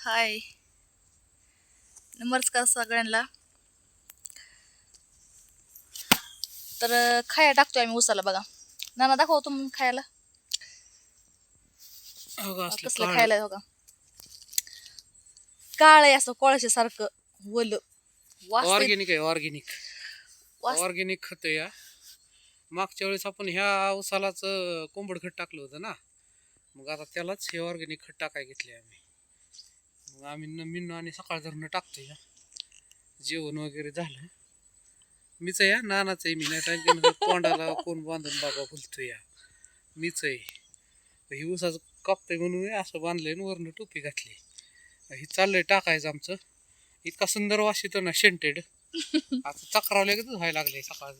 हाय. नमस्कार सगळ्यांना. तर खाया टाकतोय आम्ही उसाला बघा. नाना दाखव खायला. हो का, असलं कसलं काळं. खायला हो का काळ आहे असं कोळशे सारखं वल ऑर्गेनिक आहे ऑर्गेनिक ऑर्गेनिक खत या. मागच्या वेळेस आपण ह्या उसालाच कोंबड खत टाकलं होतं ना? मग आता त्यालाच हे ऑर्गेनिक खत टाकाय घेतले आम्ही. मग आम्ही न मिन्न आणि सकाळ धरणं टाकतोय या. जेवण वगैरे झालं. मीच आहे या नानाच आहे मी. नाही तोंडाला कोण बांधून बाबा बोलतोय या. मीच आहे. ही उसाचं कापतंय म्हणून असं बांधलंय आणि वरनं टोपी घातली. ही चाललंय टाकायचं आमचं. इतका सुंदर वास येतो ना शेंटेड आता चक्रावले की व्हायला लागले सकाळ.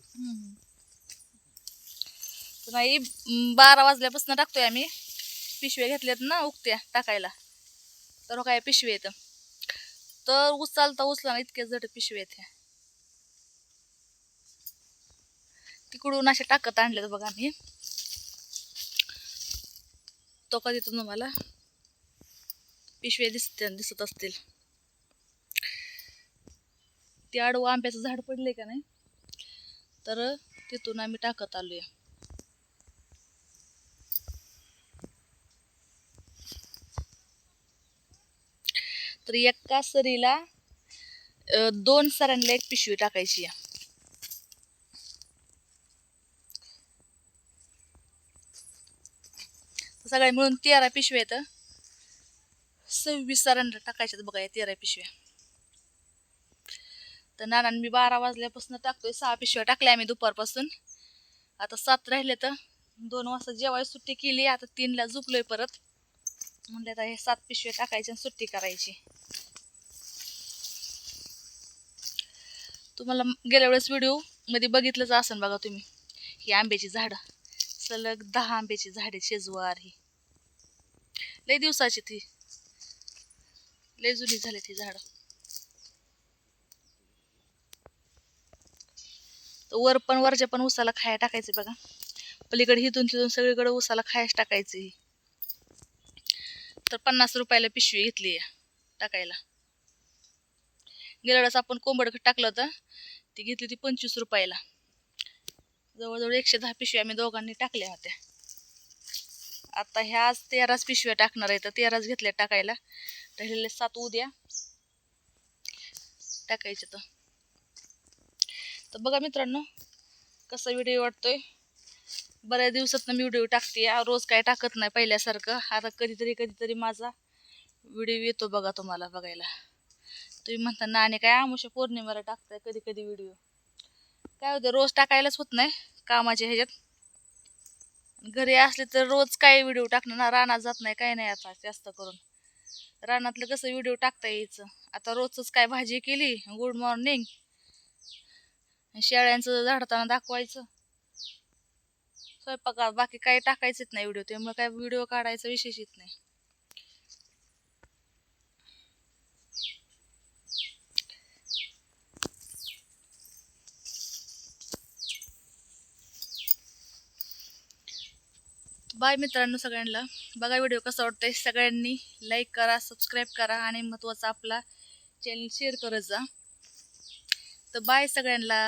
नाही बारा वाजल्यापासून टाकतोय आम्ही. पिशव्या घेतल्यात ना उकत्या टाकायला. तर हो काय पिशवी येतं. तर उचलता उचला ना इतके जड पिशवी येते. तिकडून असे टाकत आणलेत बघा आम्ही तो कधी तुम्हाला पिशव्या दिसते दिसत असतील. ते आडवं आंब्याचं झाड पडले का नाही? तर तिथून आम्ही टाकत आलोय. तर एका सरीला दोन सरांना एक पिशवी टाकायची या सगळ्या मिळून तेरा पिशव्या आहेत. सव्वीस सरांना टाकायच्यात बघा या तेरा पिशव्या. तर नानान मी बारा वाजल्यापासून टाकतोय सहा पिशव्या टाकल्या आम्ही दुपारपासून. आता सात राहिले तर दोन वाजता जेवायला सुट्टी केली आता तीनला झोपलोय परत. म्हणले तर हे सात पिशव्या टाकायच्या आणि सुट्टी करायची. तुम्हाला गेल्या वेळेस व्हिडिओमध्ये बघितलंच असेल बघा तुम्ही. ही आंब्याची झाडं. सलग दहा आंब्याची झाडे शेजवार ही. लय दिवसाची ती. लय जुनी झाली ती झाडं. वर पण वरच्या पण उसाला खाया टाकायचं बघा. पलीकडे हिथून तिथून सगळीकडे उसाला खायाच टाकायची तर पन्नास रुपयाला पिशवी घेतली आहे टाकायला. गेल्या वेळेस आपण कोंबडखत टाकलं होतं ती घेतली ती पंचवीस रुपयाला. जवळजवळ एकशे दहा पिशव्या आम्ही दोघांनी टाकल्या होत्या. आता ह्याच तेराच पिशव्या टाकणार आहे तर तेराच घेतल्या टाकायला. राहिलेले सात उद्या टाकायचे तर. तर बघा मित्रांनो कसा व्हिडिओ वाटतोय? बऱ्याच दिवसातनं मी व्हिडिओ टाकते. रोज काय टाकत नाही पहिल्यासारखं. आता कधीतरी कधीतरी माझा व्हिडिओ येतो बघा तुम्हाला बघायला. तुम्ही म्हणता ना आणि काय आमुषा पौर्णिमेला टाकताय कधी कधी व्हिडिओ? काय होतं रोज टाकायलाच होत नाही कामाच्या ह्याच्यात. घरी असले तर रोज काय व्हिडिओ टाकणं ना रानात जात नाही काय नाही आता जास्त करून. रानातलं कसं व्हिडिओ टाकता यायचं? आता रोजच काय भाजी केली गुड मॉर्निंग. शेळ्यांचं झाडताना दाखवायचं. स्वयंपाकात बाकी काही टाकायचंच नाही व्हिडिओ त्यामुळे काय व्हिडिओ काढायचा विशेष येत नाही. बाय मित्रांनो सगळ्यांना. बघा व्हिडिओ कसा वाटतंय. सगळ्यांनी लाईक करा सबस्क्राईब करा आणि महत्त्वाचा आपला चॅनल शेअर करत जा. तर बाय सगळ्यांना.